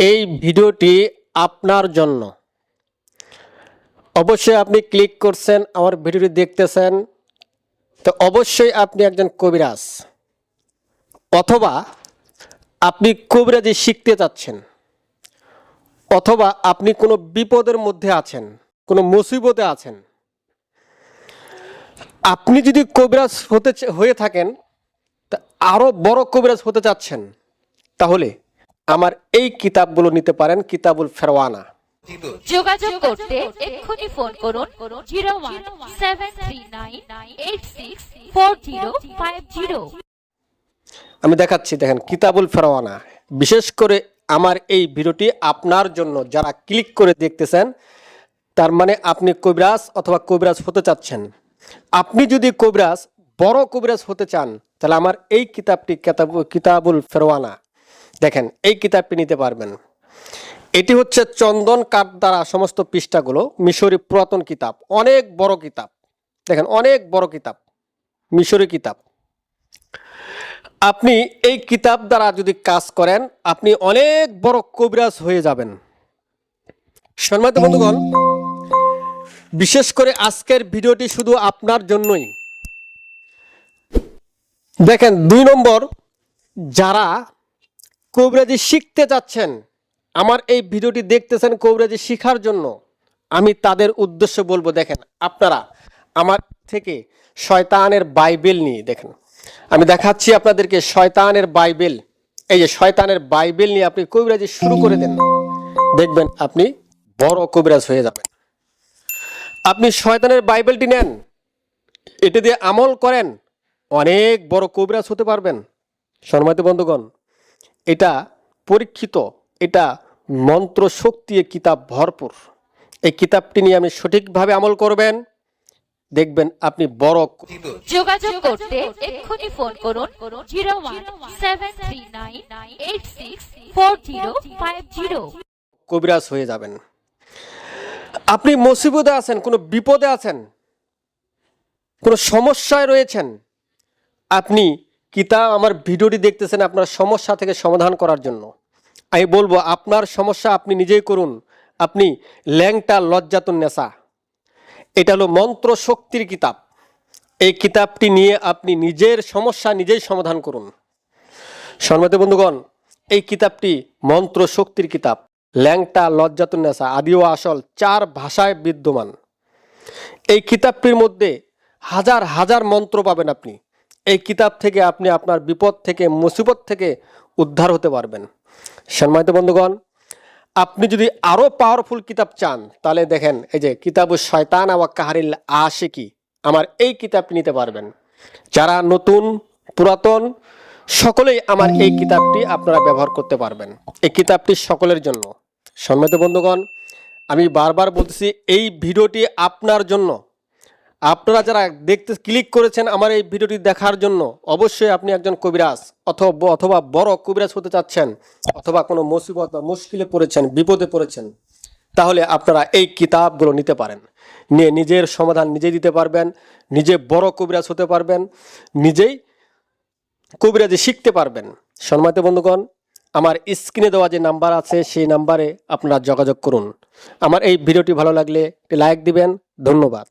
এই ভিডিওটি আপনার জন্য। অবশ্যই আপনি ক্লিক করছেন, আমার ভিডিওটি দেখতেছেন। তো অবশ্যই আপনি একজন কবিরাজ, অথবা আপনি কবিরাজি শিখতে চাচ্ছেন, অথবা আপনি কোনো বিপদের মধ্যে আছেন, কোনো মুসিবতে আছেন। আপনি যদি কবিরাজ হতে হয়ে থাকেন, তা আরও বড় কবিরাজ হতে চাচ্ছেন, তাহলে আমার এই কিতাবগুলো নিতে পারেন কিতাবুল ফেরওয়ানা। যোগাযোগ করতে এক্ষুনি ফোন করুন zero one seven three nine eight six four zero five zero. আমি দেখাচ্ছি দেখেন কিতাবুল ফেরওয়ানা। বিশেষ করে আমার এই ভিডিওটি আপনার জন্য যারা ক্লিক করে দেখতেছেন তার মানে আপনি কবিরাজ অথবা কবিরাজ হতে চাচ্ছেন। আপনি যদি কবিরাজ বড় কবিরাজ হতে চান তাহলে আমার এই কিতাবটি কিতাবুল ফেরওয়ানা। দেখেন, এই কিতাবটি নিতে পারবেন। এটি হচ্ছে চন্দন কাঠ দ্বারা সমস্ত পৃষ্ঠাগুলো, মিশরি পুরাতন কিতাব, অনেক বড় কিতাব। দেখেন, অনেক বড় কিতাব, মিশরি কিতাব। আপনি এই কিতাব দ্বারা যদি কাজ করেন, আপনি অনেক বড় কবিরাজ হয়ে যাবেন। সম্মানিত বন্ধুগণ, বিশেষ করে আজকের ভিডিওটি শুধু আপনার জন্যই। দেখেন, দুই নম্বর, যারা কবিরাজি শিখতে চাচ্ছেন, আমার এই ভিডিওটি দেখতেছেন কবিরাজি শিখার জন্য, আমি তাদের উদ্দেশ্য বলব, দেখেন আপনারা আমার থেকে শয়তানের বাইবেল নিয়ে দেখেন। আমি দেখাচ্ছি আপনাদেরকে শয়তানের বাইবেল, এই যে শয়তানের বাইবেল নিয়ে আপনি কবিরাজি শুরু করে দেন দেখবেন আপনি বড় কবিরাজ হয়ে যাবেন। আপনি শয়তানের বাইবেলটি নেন, এটা দিয়ে আমল করেন, অনেক বড় কবিরাজ হতে পারবেন। সম্মানিত বন্ধুগণ এটা পরীক্ষিত এটা মন্ত্র শক্তি এ কিতাব ভরপুর। এই কিতাবটি নিয়ে আপনি সঠিকভাবে আমল করবেন। দেখবেন আপনি বড় যোগাযোগ করতে এক্ষুনি ফোন করুন zero one seven three nine eight six four zero five zero. কবিরাজ হয়ে যাবেন। আপনি মুসিবতে আছেন কোনো বিপদে আছেন কোনো সমস্যায় রয়েছেন আপনি কিতাব আমার ভিডিওটি দেখতেছেন আপনার সমস্যা থেকে সমাধান করার জন্য। আমি বলব, আপনার সমস্যা আপনি নিজেই করুন। আপনি ল্যাংটা লজ্জাতুন নেশা। এটা হলো মন্ত্র শক্তির কিতাব। এই কিতাবটি নিয়ে আপনি নিজের সমস্যা নিজেই সমাধান করুন। সম্মানিত বন্ধুগণ, এই কিতাবটি মন্ত্র শক্তির কিতাব। ল্যাংটা লজ্জাতুন্নেসা আদি ও আসল, চার ভাষায় বিদ্যমান। এই কিতাবটির মধ্যে হাজার হাজার মন্ত্র পাবেন আপনি। এই কিতাব থেকে আপনি আপনার বিপদ থেকে, মুসিবত থেকে উদ্ধার হতে পারবেন। সম্মানিত বন্ধুগণ, আপনি যদি আরও পাওয়ারফুল কিতাব চান, তাহলে দেখেন এই যে, কিতাবু শয়তান আওয়া কাহারিল আশিকি, আমার এই কিতাবটি নিতে পারবেন। যারা নতুন, পুরাতন, সকলেই আমার এই কিতাবটি আপনারা ব্যবহার করতে পারবেন। এই কিতাবটি সকলের জন্য। সম্মানিত বন্ধুগণ, আমি বারবার বলতেছি, এই ভিডিওটি আপনার জন্য। আপনারা যারা দেখতে ক্লিক করেছেন আমার এই ভিডিওটি দেখার জন্য, অবশ্যই আপনি একজন কবিরাজ অথবা অথবা বড় কবিরাজ হতে চাচ্ছেন, অথবা কোনো মুসিবত বা মুশকিলে পড়েছেন, বিপদে পড়েছেন, তাহলে আপনারা এই কিতাবগুলো নিতে পারেন। নিয়ে নিজের সমাধান নিজে দিতে পারবেন, নিজে বড় কবিরাজ হতে পারবেন, নিজেই কবিরাজি শিখতে পারবেন। সম্মানিত বন্ধুগণ, আমার স্ক্রিনে দেওয়া যে নাম্বার আছে, সেই নাম্বারে আপনারা যোগাযোগ করুন। আমার এই ভিডিওটি ভালো লাগলে একটি লাইক দিবেন, ধন্যবাদ।